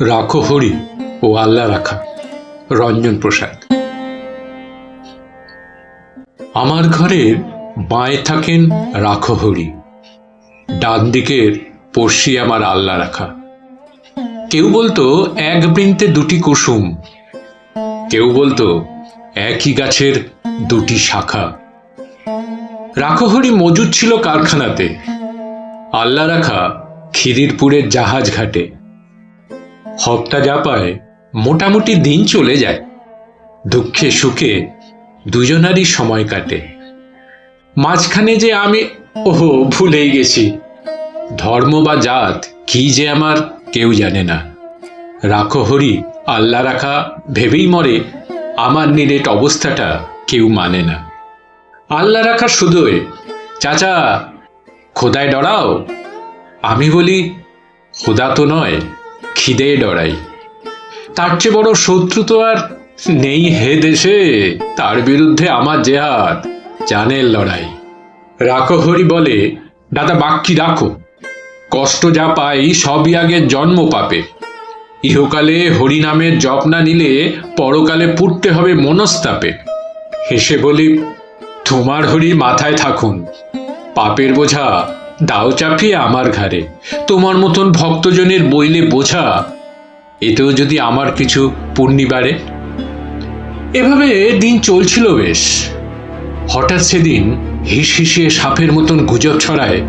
রাখো হরি ও আল্লাহ রাখা, রঞ্জন প্রসাদ। আমার ঘরের বাঁয়ে থাকেন রাখো হরি, ডান দিকের পড়শি আমার আল্লাহ রাখা। কেউ বলতো এক বৃন্তে দুটি কুসুম, কেউ বলতো একই গাছের দুটি শাখা। রাখহরি মজুদ ছিল কারখানাতে, আল্লাহ রাখা খিদিরপুরের জাহাজ ঘাটে। হপ্তা যা পায় মোটামুটি দিন চলে যায়। দুঃখে সুখে দুজনারই সময় কাটে। মাঝখানে যে আমি, ওহো, ভুলেই গেছি। ধর্ম বা জাত, কি যে আমার, কেউ জানে না। রাখো হরি, আল্লাহ রাখা, ভেবেই মরে, আমার নিরেট অবস্থাটা কেউ মানে না। আল্লাহ রাখা শুধুই, চাচা, খোদায় ডরাও। আমি বলি, খোদা তো নয় খিদে ডরাই। তার চেয়ে বড় শত্রু তো আর নেই হে দেশে। তার বিরুদ্ধে আমার জেহাদ, জানের লড়াই। রাখো হরি বলে, দাদা বাক্যি রাখো। কষ্ট যা পাই সবই আগে জন্ম পাপে। ইহকালে হরি নামের জপ না নিলে পরকালে পুড়তে হবে মনস্তাপে। হেসে বলি, তোমার হরি মাথায় থাকুন। পাপের বোঝা দাও চাপিয়ে আমার ঘাড়ে। তোমার মতন ভক্তজনের বইলে বোঝা, এতেও যদি আমার কিছু পূর্ণিবারে এভাবে দিন চলছিল বেশ। হঠাৎ সেদিন হিস হিসিয়ে সাপের মতন গুজব ছড়ায়।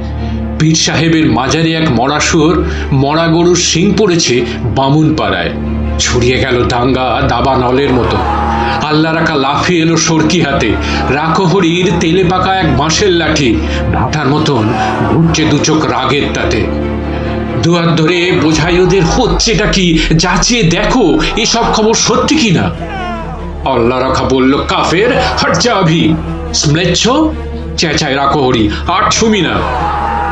পীর সাহেবের মাজারে এক মরা শুয়োর মরা গরুর শিং পড়েছে বামুন পাড়ায় ছড়িয়ে গেল দাঙ্গা দাবা নলের মতো। আল্লাহ রাখা লাফিয়ে এলো সরকি হাতে। রাখহরির তেলে পাকা এক বাঁশের লাঠি, ভাটার মতন ঘুরছে দু চোখ রাগের তাতে। দুয়ার ধরে বোঝাই ওদের হচ্ছেটা কি, যাচিয়ে দেখো, এসব খবর সত্যি কি না আল্লাহ রাখা বলল, কাফের, হট যা আভি। স্ম্লেচ্ছ, চেঁচায় রাখো হরি, আর ছুমি না।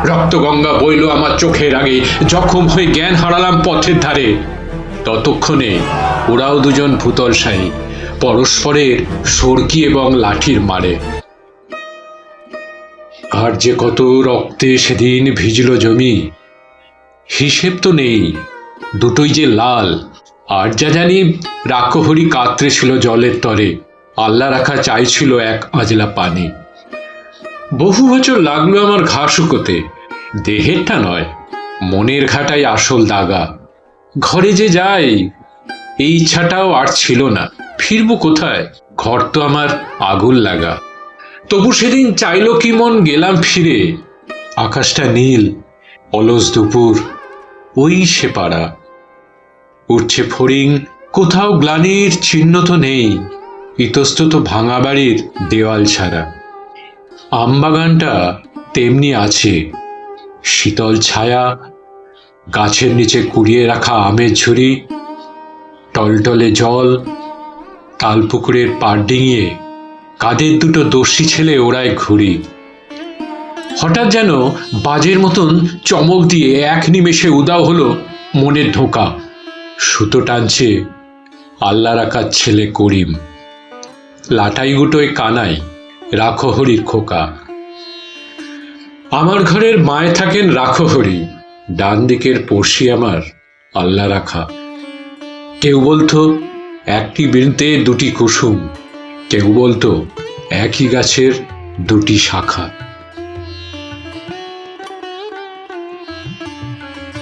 রক্তগঙ্গা বইল আমার চোখের আগে, জখম হয়ে জ্ঞান হারালাম পথের ধারে। ততক্ষণে ওরাও দুজন ভূতলশাহী পরস্পরের সরকি এবং লাঠির মারে। আর যে কত রক্তে সেদিন ভিজল জমি, হিসেব তো নেই, দুটোই যে লাল। আর যা জানি রাকহরি কাতরে ছিল জলের তরে আল্লাহ রাখা চাইছিল এক আজলা পানি। বহু বছর লাগল আমার ঘা শুকোতে, দেহেরটা নয়, মনের ঘাটাই আসল দাগা। ঘরে যে যাই, এই ইচ্ছাটাও আর ছিল না। ফিরবো কোথায়? ঘর তো আমার আগুন লাগা। তবু সেদিন চাইলো কি মন গেলাম ফিরে। আকাশটা নীল, অলস দুপুর, ওই সে পাড়া। উঠছে ফড়িং, কোথাও গ্লানির চিহ্ন তো নেই, ইতস্তত ভাঙা বাড়ির দেওয়াল ছাড়া। আমবাগানটা তেমনি আছে, শীতল ছায়া, গাছের নিচে কুড়িয়ে রাখা আমের ঝুড়ি, টলটলে জল তালপুকুরের পাড় ডিঙিয়ে কাদের দুটো দস্যি ছেলে ওড়ায় ঘুড়ি। হঠাৎ যেন বাজের মতন চমক দিয়ে এক নিমেষে উদাও হলো মনের ঢোকা সুতো টানছে আল্লাহ রাখার ছেলে করিম। লাটাই গুটোয় কানাই রাখহরির খোকা। আমার ঘরের মায়ে থাকেন রাখহরি ডান দিকের পড়শি আমার আল্লাহ রাখা। কেউ বলতো একটি বৃন্তে দুটি কুসুম। কেউ বলতো একই গাছের দুটি শাখা।